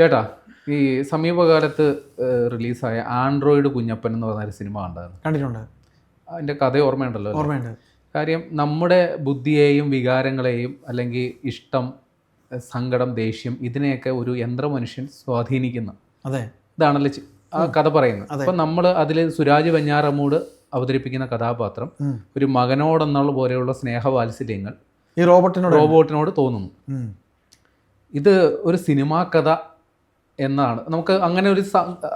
ചേട്ടാ ഈ സമീപകാലത്ത് റിലീസായ ആൻഡ്രോയിഡ് കുഞ്ഞപ്പൻ എന്ന് പറഞ്ഞ ഒരു സിനിമ കണ്ടായിരുന്നു. കണ്ടിട്ടുണ്ട്. അതിന്റെ കഥ ഓർമ്മയുണ്ടല്ലോ? ഓർമ്മയുണ്ട്. കാര്യം നമ്മുടെ ബുദ്ധിയെയും വികാരങ്ങളെയും അല്ലെങ്കിൽ ഇഷ്ടം സങ്കടം ദേഷ്യം ഇതിനെയൊക്കെ ഒരു യന്ത്രമനുഷ്യൻ സ്വാധീനിക്കുന്ന. അതെ. ഇതാണല്ലോ ആ കഥ പറയുന്നത്. അപ്പം നമ്മൾ അതിൽ സുരാജ് വെഞ്ഞാറമൂട് അവതരിപ്പിക്കുന്ന കഥാപാത്രം. ഒരു മകനോടെന്നുള്ള പോലെയുള്ള സ്നേഹവാത്സല്യങ്ങൾ ഈ റോബോട്ടിനോട്. റോബോട്ടിനോട് തോന്നുന്നു. ഇത് ഒരു സിനിമാ കഥ എന്നാണ്. നമുക്ക് അങ്ങനെ ഒരു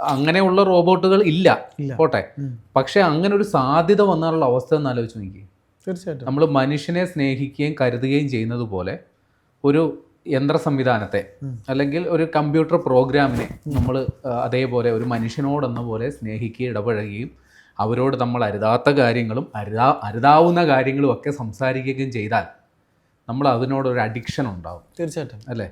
അങ്ങനെയുള്ള റോബോട്ടുകൾ ഇല്ല. പോട്ടെ. പക്ഷെ അങ്ങനെ ഒരു സാധ്യത വന്നാലുള്ള അവസ്ഥ എന്ന് ആലോചിച്ച് നോക്കി തീർച്ചയായിട്ടും. നമ്മൾ മനുഷ്യനെ സ്നേഹിക്കുകയും കരുതുകയും ചെയ്യുന്നത് പോലെ ഒരു യന്ത്ര സംവിധാനത്തെ അല്ലെങ്കിൽ ഒരു കമ്പ്യൂട്ടർ പ്രോഗ്രാമിനെ നമ്മൾ അതേപോലെ ഒരു മനുഷ്യനോടെന്ന പോലെ സ്നേഹിക്കുകയും ഇടപഴകുകയും അവരോട് നമ്മൾ അരുതാത്ത കാര്യങ്ങളും അരുതാ അരുതാവുന്ന കാര്യങ്ങളും ഒക്കെ സംസാരിക്കുകയും ചെയ്താൽ നമ്മൾ അതിനോടൊരു അഡിക്ഷൻ ഉണ്ടാവും. തീർച്ചയായിട്ടും. അല്ലേ.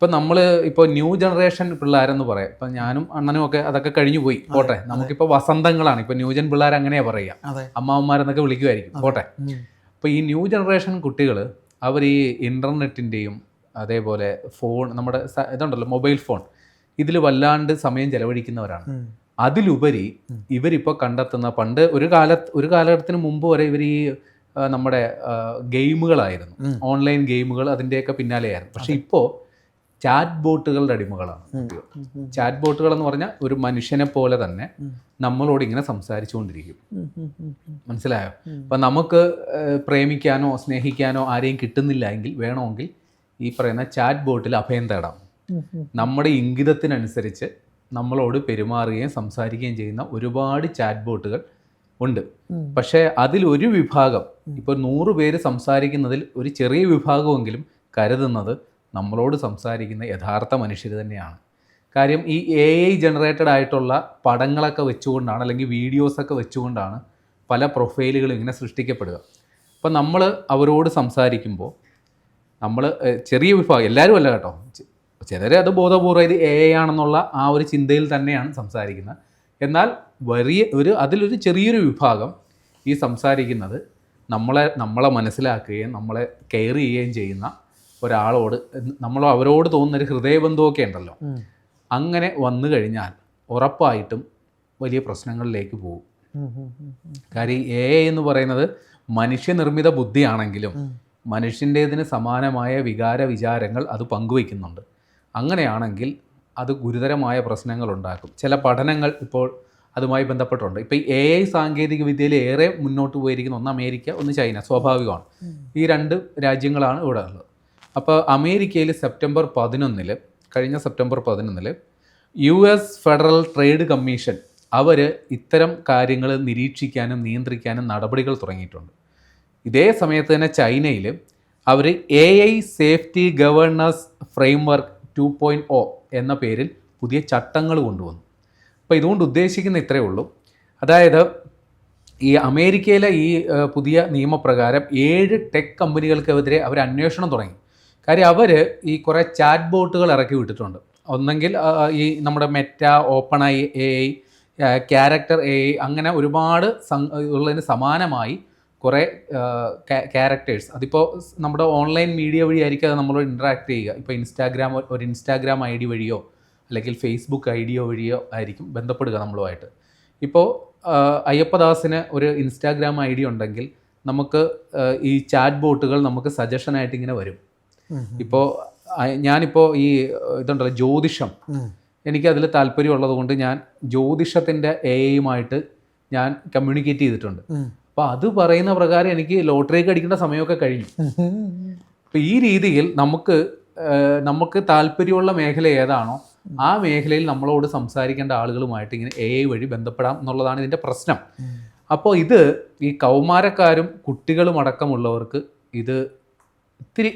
ഇപ്പം നമ്മൾ ഇപ്പോൾ ന്യൂ ജനറേഷൻ പിള്ളേരെന്ന് പറയാം. ഇപ്പം ഞാനും അണ്ണനും ഒക്കെ അതൊക്കെ കഴിഞ്ഞു പോയി. പോട്ടെ. നമുക്കിപ്പോൾ വസന്തങ്ങളാണ്. ഇപ്പം ന്യൂജൻ പിള്ളേർ അങ്ങനെയാ പറയുക അമ്മാവന്മാരെന്നൊക്കെ വിളിക്കുമായിരിക്കും പോട്ടെ. അപ്പോൾ ഈ ന്യൂ ജനറേഷൻ കുട്ടികൾ അവർ ഈ ഇന്റർനെറ്റിന്റെയും അതേപോലെ ഫോൺ നമ്മുടെ ഇതുണ്ടല്ലോ മൊബൈൽ ഫോൺ ഇതിൽ വല്ലാണ്ട് സമയം ചെലവഴിക്കുന്നവരാണ്. അതിലുപരി ഇവരിപ്പോൾ കണ്ടെത്തുന്ന പണ്ട് ഒരു കാല ഒരു കാലഘട്ടത്തിന് മുമ്പ് വരെ ഇവർ ഈ നമ്മുടെ ഗെയിമുകളായിരുന്നു. ഓൺലൈൻ ഗെയിമുകൾ അതിന്റെയൊക്കെ പിന്നാലെയായിരുന്നു. പക്ഷെ ഇപ്പോൾ ചാറ്റ് ബോട്ടുകളുടെ അടിമകളാണ് കുട്ടികൾ. ചാറ്റ് ബോട്ടുകൾ എന്ന് പറഞ്ഞാൽ ഒരു മനുഷ്യനെ പോലെ തന്നെ നമ്മളോട് ഇങ്ങനെ സംസാരിച്ചുകൊണ്ടിരിക്കും. മനസ്സിലായോ? അപ്പൊ നമുക്ക് പ്രേമിക്കാനോ സ്നേഹിക്കാനോ ആരെയും കിട്ടുന്നില്ല എങ്കിൽ വേണമെങ്കിൽ ഈ പറയുന്ന ചാറ്റ് ബോട്ടിൽ അഭയം തേടാം. നമ്മുടെ ഇംഗിതത്തിനനുസരിച്ച് നമ്മളോട് പെരുമാറുകയും സംസാരിക്കുകയും ചെയ്യുന്ന ഒരുപാട് ചാറ്റ് ബോട്ടുകൾ ഉണ്ട്. പക്ഷേ അതിൽ ഒരു വിഭാഗം ഇപ്പോൾ നൂറ് പേര് സംസാരിക്കുന്നതിൽ ഒരു ചെറിയ വിഭാഗമെങ്കിലും കരുതുന്നത് നമ്മളോട് സംസാരിക്കുന്ന യഥാർത്ഥ മനുഷ്യർ തന്നെയാണ്. കാര്യം ഈ എ ഐ ജനറേറ്റഡ് ആയിട്ടുള്ള പടങ്ങളൊക്കെ വെച്ചുകൊണ്ടാണ് അല്ലെങ്കിൽ വീഡിയോസൊക്കെ വെച്ചുകൊണ്ടാണ് പല പ്രൊഫൈലുകളും ഇങ്ങനെ സൃഷ്ടിക്കപ്പെടുക. അപ്പം നമ്മൾ അവരോട് സംസാരിക്കുമ്പോൾ നമ്മൾ ചെറിയ വിഭാഗം എല്ലാവരും അല്ല കേട്ടോ. ചിലർ അത് ബോധപൂർവം ഇത് എ ഐ ആണെന്നുള്ള ആ ഒരു ചിന്തയിൽ തന്നെയാണ് സംസാരിക്കുന്നത്. എന്നാൽ വലിയ ഒരു അതിലൊരു ചെറിയൊരു വിഭാഗം ഈ സംസാരിക്കുന്നത് നമ്മളെ നമ്മളെ മനസ്സിലാക്കുകയും നമ്മളെ കെയർ ചെയ്യുകയും ചെയ്യുന്ന ഒരാളോട് നമ്മൾ അവരോട് തോന്നുന്നൊരു ഹൃദയബന്ധമൊക്കെ ഉണ്ടല്ലോ. അങ്ങനെ വന്നു കഴിഞ്ഞാൽ ഉറപ്പായിട്ടും വലിയ പ്രശ്നങ്ങളിലേക്ക് പോകും. കാര്യം എ എന്ന് പറയുന്നത് മനുഷ്യനിർമ്മിത ബുദ്ധിയാണെങ്കിലും. മനുഷ്യന്റേതിന് സമാനമായ വികാര വിചാരങ്ങൾ അത് പങ്കുവയ്ക്കുന്നുണ്ട്. അങ്ങനെയാണെങ്കിൽ അത് ഗുരുതരമായ പ്രശ്നങ്ങൾ ഉണ്ടാക്കും ചില പഠനങ്ങൾ ഇപ്പോൾ അതുമായി ബന്ധപ്പെട്ടുണ്ട്. ഇപ്പോൾ ഈ എ ഐ സാങ്കേതിക വിദ്യയിൽ ഏറെ മുന്നോട്ട് പോയിരിക്കുന്ന ഒന്ന് അമേരിക്ക ഒന്ന് ചൈന സ്വാഭാവികമാണ്. ഈ രണ്ട് രാജ്യങ്ങളാണ് ഇവിടെ ഉള്ളത്. അപ്പോൾ അമേരിക്കയിൽ സെപ്റ്റംബർ പതിനൊന്നിൽ കഴിഞ്ഞ സെപ്റ്റംബർ പതിനൊന്നിൽ U S federal trade commission അവർ ഇത്തരം കാര്യങ്ങൾ നിരീക്ഷിക്കാനും നിയന്ത്രിക്കാനും നടപടികൾ തുടങ്ങിയിട്ടുണ്ട്. ഇതേ സമയത്ത് തന്നെ ചൈനയിൽ അവർ A I safety governance framework two point O എന്ന പേരിൽ പുതിയ ചട്ടങ്ങൾ കൊണ്ടുവന്നു. അപ്പോൾ ഇതുകൊണ്ട് ഉദ്ദേശിക്കുന്ന ഇത്രയേ ഉള്ളൂ. അതായത് ഈ അമേരിക്കയിലെ ഈ പുതിയ നിയമപ്രകാരം ഏഴ് ടെക് കമ്പനികൾക്കെതിരെ അവർ അന്വേഷണം തുടങ്ങി. കാര്യം അവർ ഈ കുറേ ചാറ്റ് ബോട്ടുകൾ ഇറക്കി വിട്ടിട്ടുണ്ട്. ഒന്നെങ്കിൽ ഈ നമ്മുടെ Meta open I A I character A I അങ്ങനെ ഒരുപാട് ഉള്ളതിന് സമാനമായി കുറേ ക്യാരക്ടേഴ്സ് അതിപ്പോൾ നമ്മുടെ ഓൺലൈൻ മീഡിയ വഴി ആയിരിക്കും അത് നമ്മളോട് ഇൻട്രാക്ട് ചെയ്യുക. ഇപ്പോൾ ഇൻസ്റ്റാഗ്രാം ഒരു ഇൻസ്റ്റാഗ്രാം ഐ ഡി വഴിയോ അല്ലെങ്കിൽ ഫേസ്ബുക്ക് ഐ ഡിയോ വഴിയോ ആയിരിക്കും ബന്ധപ്പെടുക നമ്മളുമായിട്ട്. ഇപ്പോൾ അയ്യപ്പദാസിന് ഒരു ഇൻസ്റ്റാഗ്രാം ഐ ഡി ഉണ്ടെങ്കിൽ നമുക്ക് ഈ ചാറ്റ് ബോട്ടുകൾ നമുക്ക് സജഷനായിട്ട് ഇങ്ങനെ വരും. ഇപ്പോൾ ഞാനിപ്പോൾ ഈ ഇതുണ്ടല്ലോ ജ്യോതിഷം. എനിക്ക് അതിൽ താല്പര്യമുള്ളത് കൊണ്ട് ഞാൻ ജ്യോതിഷത്തിന്റെ എയുമായിട്ട് ഞാൻ കമ്മ്യൂണിക്കേറ്റ് ചെയ്തിട്ടുണ്ട്. അപ്പോൾ അത് പറയുന്ന പ്രകാരം എനിക്ക് ലോട്ടറിയൊക്കെ അടിക്കേണ്ട സമയമൊക്കെ കഴിഞ്ഞു. അപ്പോൾ ഈ രീതിയിൽ നമുക്ക് നമുക്ക് താല്പര്യമുള്ള മേഖല ഏതാണോ ആ മേഖലയിൽ നമ്മളോട് സംസാരിക്കേണ്ട ആളുകളുമായിട്ട് ഇങ്ങനെ എ ഐ വഴി ബന്ധപ്പെടാം എന്നുള്ളതാണ് ഇതിന്റെ പ്രശ്നം. അപ്പോൾ ഇത് ഈ കൗമാരക്കാരും കുട്ടികളും അടക്കമുള്ളവർക്ക് ഇത് ഇത്തിരി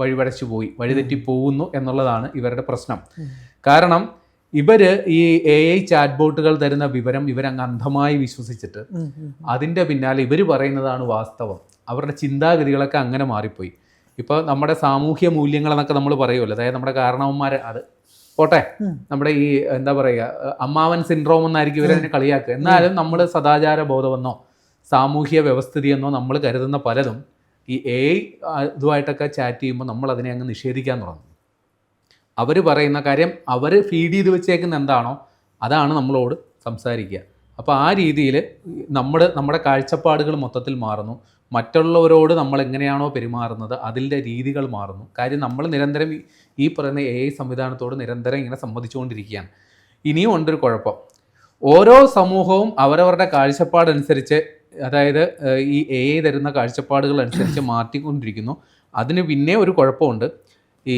വഴിപടച്ചു പോയി വഴിതെറ്റി പോകുന്നു എന്നുള്ളതാണ് ഇവരുടെ പ്രശ്നം. കാരണം ഇവർ ഈ എ ഐ ചാറ്റ് ബോട്ടുകൾ തരുന്ന വിവരം ഇവരങ്ങ് അന്ധമായി വിശ്വസിച്ചിട്ട്. അതിന്റെ പിന്നാലെ ഇവർ പറയുന്നതാണ് വാസ്തവം. അവരുടെ ചിന്താഗതികളൊക്കെ അങ്ങനെ മാറിപ്പോയി. ഇപ്പോൾ നമ്മുടെ സാമൂഹ്യ മൂല്യങ്ങൾ എന്നൊക്കെ നമ്മൾ പറയുമല്ലോ. അതായത് നമ്മുടെ കാരണവന്മാർ അത് പോട്ടെ. നമ്മുടെ ഈ എന്താ പറയുക അമ്മാവൻ സിൻഡ്രോം എന്നായിരിക്കും ഇവരതിനെ കളിയാക്കുക. എന്നാലും നമ്മൾ സദാചാര ബോധമെന്നോ സാമൂഹ്യ വ്യവസ്ഥിതി എന്നോ നമ്മൾ കരുതുന്ന പലതും ഈ എ ഇതുമായിട്ടൊക്കെ ചാറ്റ് ചെയ്യുമ്പോൾ നമ്മൾ അതിനെ അങ്ങ് നിഷേധിക്കാൻ തുടങ്ങും. അവർ പറയുന്ന കാര്യം അവർ ഫീഡ് ചെയ്ത് വെച്ചേക്കുന്ന എന്താണോ അതാണ് നമ്മളോട് സംസാരിക്കുക. അപ്പോൾ ആ രീതിയിൽ നമ്മൾ നമ്മുടെ കാഴ്ചപ്പാടുകൾ മൊത്തത്തിൽ മാറുന്നു. മറ്റുള്ളവരോട് നമ്മൾ എങ്ങനെയാണോ പെരുമാറുന്നത് അതിന്റെ രീതികൾ മാറുന്നു. കാര്യം നമ്മൾ നിരന്തരം ഈ- പറയുന്ന എ ഐ സംവിധാനത്തോട് നിരന്തരം ഇങ്ങനെ സംവദിച്ചുകൊണ്ടിരിക്കുകയാണ്. ഇനിയും ഉണ്ടൊരു കുഴപ്പം. ഓരോ സമൂഹവും അവരവരുടെ കാഴ്ചപ്പാടനുസരിച്ച് അതായത് ഈ എ ഐ തരുന്ന കാഴ്ചപ്പാടുകൾ അനുസരിച്ച് മാറ്റിക്കൊണ്ടിരിക്കുന്നു. അതിന് പിന്നെ ഒരു കുഴപ്പമുണ്ട്. ഈ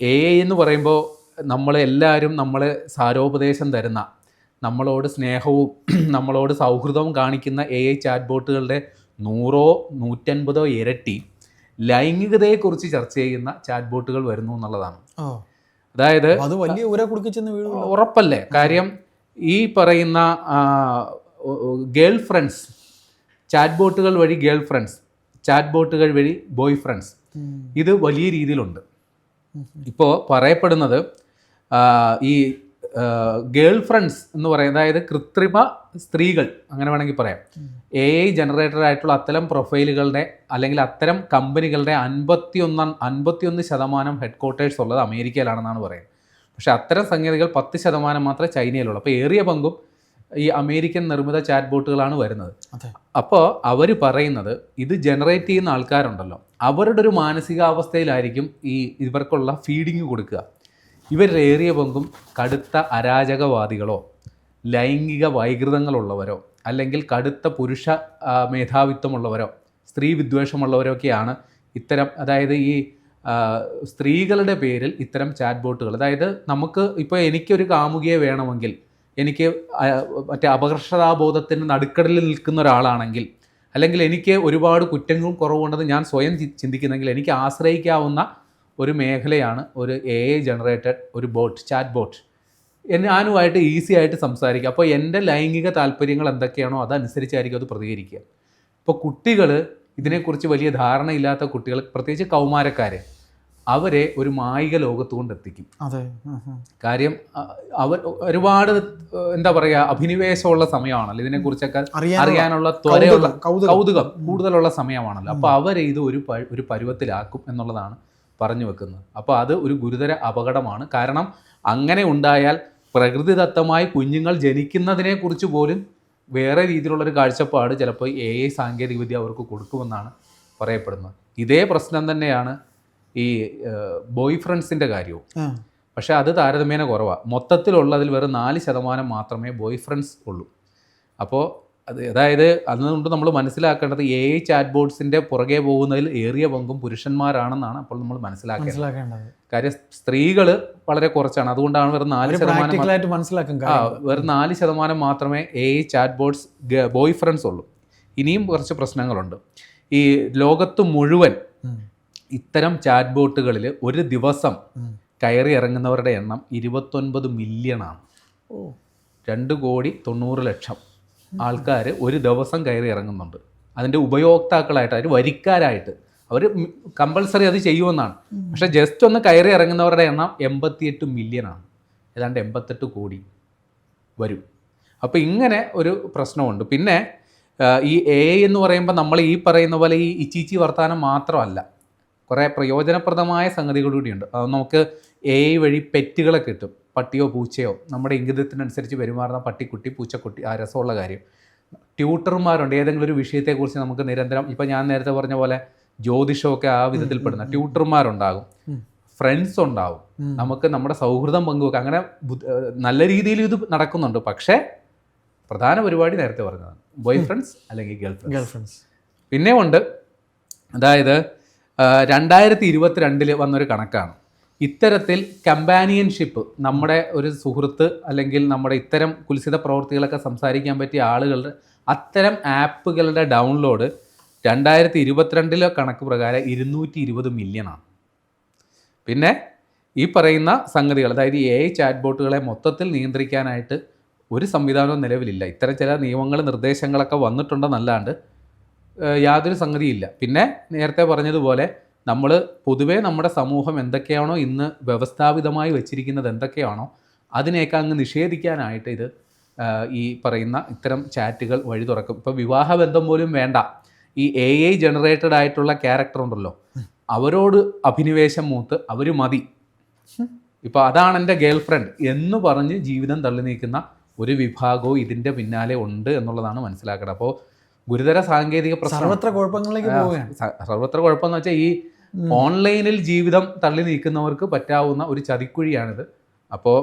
എ ഐ എന്ന് പറയുമ്പോൾ നമ്മളെല്ലാവരും നമ്മളെ സാരോപദേശം തരുന്ന നമ്മളോട് സ്നേഹവും നമ്മളോട് സൗഹൃദവും കാണിക്കുന്ന എ ഐ ചാറ്റ് ബോട്ടുകളുടെ നൂറോ നൂറ്റൻപതോ ഇരട്ടി ലൈംഗികതയെക്കുറിച്ച് ചർച്ച ചെയ്യുന്ന ചാറ്റ് ബോട്ടുകൾ വരുന്നു എന്നുള്ളതാണ്. അതായത് അത് വലിയ വീട് ഉറപ്പല്ലേ? കാര്യം ഈ പറയുന്ന ഗേൾ ഫ്രണ്ട്സ് ചാറ്റ് ബോട്ടുകൾ വഴി ഗേൾ ഫ്രണ്ട്സ് ചാറ്റ് ബോട്ടുകൾ വഴി ബോയ് ഫ്രണ്ട്സ്. ഇത് വലിയ രീതിയിലുണ്ട്. ഇപ്പോൾ പറയപ്പെടുന്നത് ഈ ഗേൾ ഫ്രണ്ട്സ് എന്ന് പറയുന്നത് അതായത് കൃത്രിമ സ്ത്രീകൾ അങ്ങനെ വേണമെങ്കിൽ പറയാം. എ ഐ ജനറേറ്റഡ് ആയിട്ടുള്ള അത്തരം പ്രൊഫൈലുകളുടെ അല്ലെങ്കിൽ അത്തരം കമ്പനികളുടെ അൻപത്തി ഒന്നാം അൻപത്തിയൊന്ന് ശതമാനം ഹെഡ് ക്വാർട്ടേഴ്സ് ഉള്ളത് അമേരിക്കയിലാണെന്നാണ് പറയുന്നത്. പക്ഷേ അത്തരം സംഗതികൾ പത്ത് ശതമാനം മാത്രമേ ചൈനയിലുള്ളൂ. അപ്പോൾ ഏറിയ പങ്കും ഈ അമേരിക്കൻ നിർമ്മിത ചാറ്റ് ബോട്ടുകളാണ് വരുന്നത് അപ്പോൾ അവർ പറയുന്നത് ഇത് ജനറേറ്റ് ചെയ്യുന്ന ആൾക്കാരുണ്ടല്ലോ. അവരുടെ ഒരു മാനസികാവസ്ഥയിലായിരിക്കും ഈ ഇവർക്കുള്ള ഫീഡിങ് കൊടുക്കുക. ഇവരുടെ ഏറിയ പങ്കും കടുത്ത അരാജകവാദികളോ ലൈംഗിക വൈകൃതങ്ങളുള്ളവരോ അല്ലെങ്കിൽ കടുത്ത പുരുഷ മേധാവിത്വമുള്ളവരോ സ്ത്രീ വിദ്വേഷമുള്ളവരോ ഒക്കെയാണ് ഇത്തരം അതായത് ഈ സ്ത്രീകളുടെ പേരിൽ ഇത്തരം ചാറ്റ് ബോട്ടുകൾ അതായത് നമുക്ക് ഇപ്പോൾ എനിക്കൊരു കാമുകിയെ വേണമെങ്കിൽ എനിക്ക് മറ്റേ അപകർഷതാബോധത്തിന് നടുക്കടലിൽ നിൽക്കുന്ന ഒരാളാണെങ്കിൽ അല്ലെങ്കിൽ എനിക്ക് ഒരുപാട് കുറ്റങ്ങളും കുറവുണ്ടെന്ന് ഞാൻ സ്വയം ചിന്തിക്കുന്നെങ്കിൽ എനിക്ക് ആശ്രയിക്കാവുന്ന ഒരു മേഖലയാണ് ഒരു എ ഐ ജനറേറ്റഡ് ഒരു ബോട്ട് ചാറ്റ് ബോട്ട് ഞാനുമായിട്ട് ഈസി ആയിട്ട് സംസാരിക്കുക. അപ്പോൾ എന്റെ ലൈംഗിക താല്പര്യങ്ങൾ എന്തൊക്കെയാണോ അതനുസരിച്ചായിരിക്കും അത് പ്രതികരിക്കുക. ഇപ്പോൾ കുട്ടികൾ ഇതിനെക്കുറിച്ച് വലിയ ധാരണയില്ലാത്ത കുട്ടികൾ പ്രത്യേകിച്ച് കൗമാരക്കാർ അവരെ ഒരു മായിക ലോകത്ത് കൊണ്ടെത്തിക്കും അതെ. കാര്യം അവർ ഒരുപാട് എന്താ പറയുക അഭിനിവേശമുള്ള സമയമാണല്ലോ. ഇതിനെക്കുറിച്ചൊക്കെ അറിയാനുള്ള അറിയാനുള്ള ത്വരയുള്ള കൗതുകം, കൂടുതലുള്ള സമയമാണല്ലോ. അപ്പോൾ അവരെ ഇത് ഒരു ഒരു പരുവത്തിലാക്കും എന്നുള്ളതാണ് പറഞ്ഞു വെക്കുന്നത്. അപ്പോൾ അത് ഒരു ഗുരുതര അപകടമാണ്. കാരണം അങ്ങനെ ഉണ്ടായാൽ പ്രകൃതിദത്തമായി കുഞ്ഞുങ്ങൾ ജനിക്കുന്നതിനെ കുറിച്ച് പോലും വേറെ രീതിയിലുള്ളൊരു കാഴ്ചപ്പാട് ചിലപ്പോൾ എ ഐ സാങ്കേതികവിദ്യ അവർക്ക് കൊടുക്കുമെന്നാണ് പറയപ്പെടുന്നത്. ഇതേ പ്രശ്നം തന്നെയാണ് ഈ ബോയ് ഫ്രണ്ട്സിന്റെ കാര്യവും. പക്ഷെ അത് താരതമ്യേന കുറവാണ് മൊത്തത്തിലുള്ളതിൽ വെറും നാല് ശതമാനം മാത്രമേ ബോയ് ഫ്രണ്ട്സ് ഉള്ളൂ. അപ്പോൾ അത് അതായത് അതുകൊണ്ട് നമ്മൾ മനസ്സിലാക്കേണ്ടത് എ ഐ ചാറ്റ് ബോർഡ്സിന്റെ പുറകെ പോകുന്നതിൽ ഏറിയ പങ്കും പുരുഷന്മാരാണെന്നാണ് അപ്പോൾ നമ്മൾ മനസ്സിലാക്കേണ്ടത്. കാര്യം സ്ത്രീകൾ വളരെ കുറച്ചാണ്. അതുകൊണ്ടാണ് വെറും നാല് ശതമാനം പ്രാക്ടിക്കൽ മനസ്സിലാക്കും ആ വെറും നാല് ശതമാനം മാത്രമേ A I chat boards boyfriends ഉള്ളൂ. ഇനിയും കുറച്ച് പ്രശ്നങ്ങളുണ്ട്. ഈ ലോകത്ത് മുഴുവൻ. ഇത്തരം ചാറ്റ് ബോട്ടുകളിൽ ഒരു ദിവസം കയറി ഇറങ്ങുന്നവരുടെ എണ്ണം ഇരുപത്തൊൻപത് മില്യണാണ്. ഓ. രണ്ട് കോടി തൊണ്ണൂറ് ലക്ഷം ആൾക്കാർ ഒരു ദിവസം കയറി ഇറങ്ങുന്നുണ്ട്. അതിന്റെ ഉപയോക്താക്കളായിട്ട് അവർ വരിക്കാരായിട്ട് അവർ കമ്പൾസറി അത് ചെയ്യുമെന്നാണ്. പക്ഷേ ജസ്റ്റ് ഒന്ന് കയറി ഇറങ്ങുന്നവരുടെ എണ്ണം എൺപത്തിയെട്ട് മില്യണാണ്. ഏതാണ്ട് എൺപത്തെട്ട് കോടി വരും. അപ്പോൾ ഇങ്ങനെ ഒരു പ്രശ്നമുണ്ട്. പിന്നെ ഈ എ എന്ന് പറയുമ്പോൾ നമ്മൾ ഈ പറയുന്ന പോലെ ഈ ഇച്ചിച്ചി വർത്തമാനം മാത്രമല്ല. കുറേ പ്രയോജനപ്രദമായ സംഗതികൾ കൂടിയുണ്ട്. അത് നമുക്ക് എ വഴി പെറ്റുകളെ കിട്ടും. പട്ടിയോ പൂച്ചയോ. നമ്മുടെ ഇംഗിതത്തിനനുസരിച്ച് പെരുമാറുന്ന പട്ടിക്കുട്ടി പൂച്ചക്കുട്ടി ആ രസമുള്ള കാര്യം. ട്യൂട്ടർമാരുണ്ട്. ഏതെങ്കിലും ഒരു വിഷയത്തെക്കുറിച്ച് നമുക്ക് നിരന്തരം ഇപ്പം ഞാൻ നേരത്തെ പറഞ്ഞ പോലെ ജ്യോതിഷമൊക്കെ ആ വിധത്തിൽപ്പെടുന്ന ട്യൂട്ടർമാരുണ്ടാകും. ഫ്രണ്ട്സ് ഉണ്ടാവും. നമുക്ക് നമ്മുടെ സൗഹൃദം പങ്കുവെക്കാം. അങ്ങനെ നല്ല രീതിയിൽ ഇത് നടക്കുന്നുണ്ട്. പക്ഷേ പ്രധാന പരിപാടി നേരത്തെ പറഞ്ഞതാണ്. ബോയ് ഫ്രണ്ട്സ് അല്ലെങ്കിൽ ഗേൾ ഫ്രണ്ട്സ് ഗേൾ ഫ്രണ്ട്സ് പിന്നെ ഉണ്ട് അതായത് രണ്ടായിരത്തി ഇരുപത്തിരണ്ടിൽ വന്നൊരു കണക്കാണ്. ഇത്തരത്തിൽ കമ്പാനിയൻഷിപ്പ് നമ്മുടെ ഒരു സുഹൃത്ത് അല്ലെങ്കിൽ നമ്മുടെ ഇത്തരം കുൽസിത പ്രവൃത്തികളൊക്കെ സംസാരിക്കാൻ പറ്റിയ ആളുകളുടെ അത്തരം ആപ്പുകളുടെ ഡൗൺലോഡ് രണ്ടായിരത്തി ഇരുപത്തിരണ്ടിലെ കണക്ക് പ്രകാരം ഇരുന്നൂറ്റി ഇരുപത് മില്യണാണ് പിന്നെ ഈ പറയുന്ന സംഗതികൾ അതായത് എ ഐ ചാറ്റ് ബോട്ടുകളെ മൊത്തത്തിൽ നിയന്ത്രിക്കാനായിട്ട് ഒരു സംവിധാനവും നിലവിലില്ല. ഇത്തരം ചില നിയമങ്ങൾ നിർദ്ദേശങ്ങളൊക്കെ വന്നിട്ടുണ്ടെന്നല്ലാണ്ട് യാതൊരു സംഗതിയില്ല. പിന്നെ നേരത്തെ പറഞ്ഞതുപോലെ നമ്മൾ പൊതുവേ നമ്മുടെ സമൂഹം എന്തൊക്കെയാണോ ഇന്ന് വ്യവസ്ഥാപിതമായി വെച്ചിരിക്കുന്നത് എന്തൊക്കെയാണോ അതിനെയൊക്കെ അങ്ങ് നിഷേധിക്കാനായിട്ട് ഇത് ഈ പറയുന്ന ഇത്തരം ചാറ്റുകൾ വഴി തുറക്കും. ഇപ്പോൾ വിവാഹബന്ധം പോലും വേണ്ട. ഈ എ ഐ ജനറേറ്റഡ് ആയിട്ടുള്ള ക്യാരക്ടർ ഉണ്ടല്ലോ. അവരോട് അഭിനിവേശം മൂത്ത് അവർ മതി. ഇപ്പോൾ അതാണ് എന്റെ ഗേൾ ഫ്രണ്ട് എന്ന് പറഞ്ഞ് ജീവിതം തള്ളി നീക്കുന്ന ഒരു വിഭാഗവും ഇതിന്റെ പിന്നാലെ ഉണ്ട് എന്നുള്ളതാണ് മനസ്സിലാക്കേണ്ടത്. അപ്പോൾ ഗുരുതര സാങ്കേതിക പ്രശ്നം. സർവത്ര കുഴപ്പങ്ങളിലേക്ക് പോവുകയാണ്. സർവത്ര കുഴപ്പമെന്ന് വെച്ചാൽ ഈ ഓൺലൈനിൽ ജീവിതം തള്ളി നീക്കുന്നവർക്ക് പറ്റാവുന്ന ഒരു ചതിക്കുഴിയാണിത്. അപ്പോൾ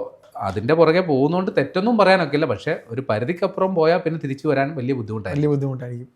അതിന്റെ പുറകെ പോകുന്നതുകൊണ്ട് തെറ്റൊന്നും പറയാനൊക്കില്ല. പക്ഷേ ഒരു പരിധിക്കപ്പുറം പോയാൽ പിന്നെ തിരിച്ചു വരാൻ വലിയ ബുദ്ധിമുട്ടായിരിക്കും. വലിയ ബുദ്ധിമുട്ടായിരിക്കും.